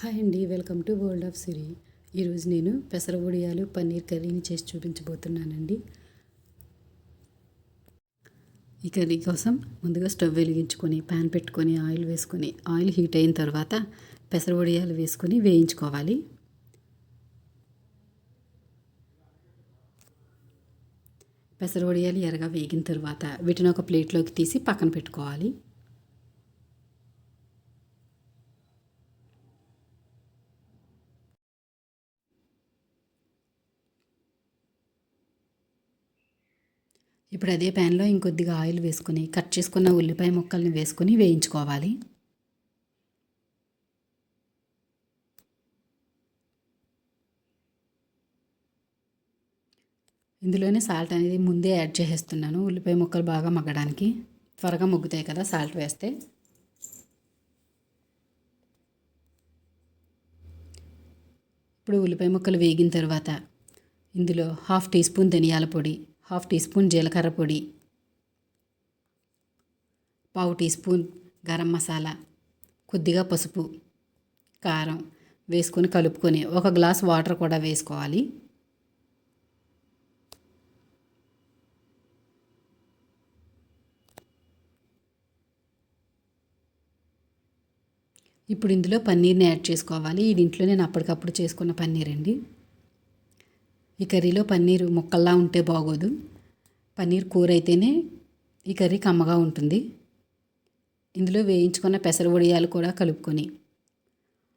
Hi అండి welcome to world of Siri. ఈరోజు నేను పెసర వడియాలు పన్నీర్ కర్రీని చేసి చూపించబోతున్నానండి. ఈ కర్రీ కోసం ముందుగా స్టవ్ వెలిగించుకొని ప్యాన్ పెట్టుకొని ఆయిల్ వేసుకొని ఆయిల్ హీట్ అయిన తర్వాత పెసర వడియాలు వేసుకొని వేయించుకోవాలి. పెసర వడియాలు ఎరగా వేగిన తర్వాత వీటిని ఒక ప్లేట్లోకి తీసి పక్కన పెట్టుకోవాలి. ఇప్పుడు అదే ప్యాన్లో ఇంకొద్దిగా ఆయిల్ వేసుకొని కట్ చేసుకున్న ఉల్లిపాయ ముక్కల్ని వేసుకొని వేయించుకోవాలి. ఇందులోనే సాల్ట్ అనేది ముందే యాడ్ చేసేస్తున్నాను. ఉల్లిపాయ ముక్కలు బాగా మగ్గడానికి త్వరగా ముగ్గుతాయి కదా సాల్ట్ వేస్తే. ఇప్పుడు ఉల్లిపాయ ముక్కలు వేగిన తర్వాత ఇందులో హాఫ్ టీ స్పూన్ ధనియాల పొడి హాఫ్ టీ స్పూన్ జీలకర్ర పొడి పావు టీ స్పూన్ గరం మసాలా కొద్దిగా పసుపు కారం వేసుకొని కలుపుకొని ఒక గ్లాస్ వాటర్ కూడా వేసుకోవాలి. ఇప్పుడు ఇందులో పన్నీర్ని యాడ్ చేసుకోవాలి. ఇది ఇంట్లో నేను అప్పటికప్పుడు చేసుకున్న పన్నీర్ అండి ఈ కర్రీలో పన్నీరు ముక్కల్లా ఉంటే బాగోదు. పన్నీర్ కూర అయితేనే ఈ కర్రీ కమ్మగా ఉంటుంది. ఇందులో వేయించుకున్న పెసర వడియాలు కూడా కలుపుకొని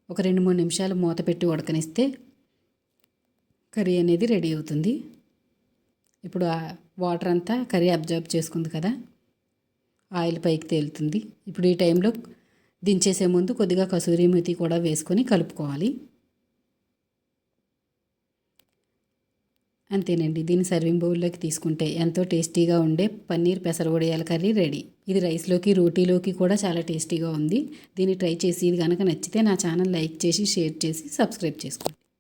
ఒక రెండు మూడు నిమిషాలు మూత పెట్టి ఉడకనిస్తే కర్రీ అనేది రెడీ అవుతుంది. ఇప్పుడు ఆ వాటర్ అంతా కర్రీ అబ్జర్వ్ చేసుకుంది కదా ఆయిల్ పైకి తేలుతుంది. ఇప్పుడు ఈ టైంలో దించేసే ముందు కొద్దిగా కసూరి మెతి కూడా వేసుకొని కలుపుకోవాలి. అంతేనండి. దీన్ని సర్వింగ్ బౌల్లోకి తీసుకుంటే ఎంతో టేస్టీగా ఉండే పన్నీర్ పెసర వడియాల కర్రీ రెడీ. ఇది రైస్లోకి రోటీలోకి కూడా చాలా టేస్టీగా ఉంది. దీన్ని ట్రై చేసి ఇది కనుక నచ్చితే నా ఛానల్ లైక్ చేసి షేర్ చేసి సబ్స్క్రైబ్ చేసుకోండి.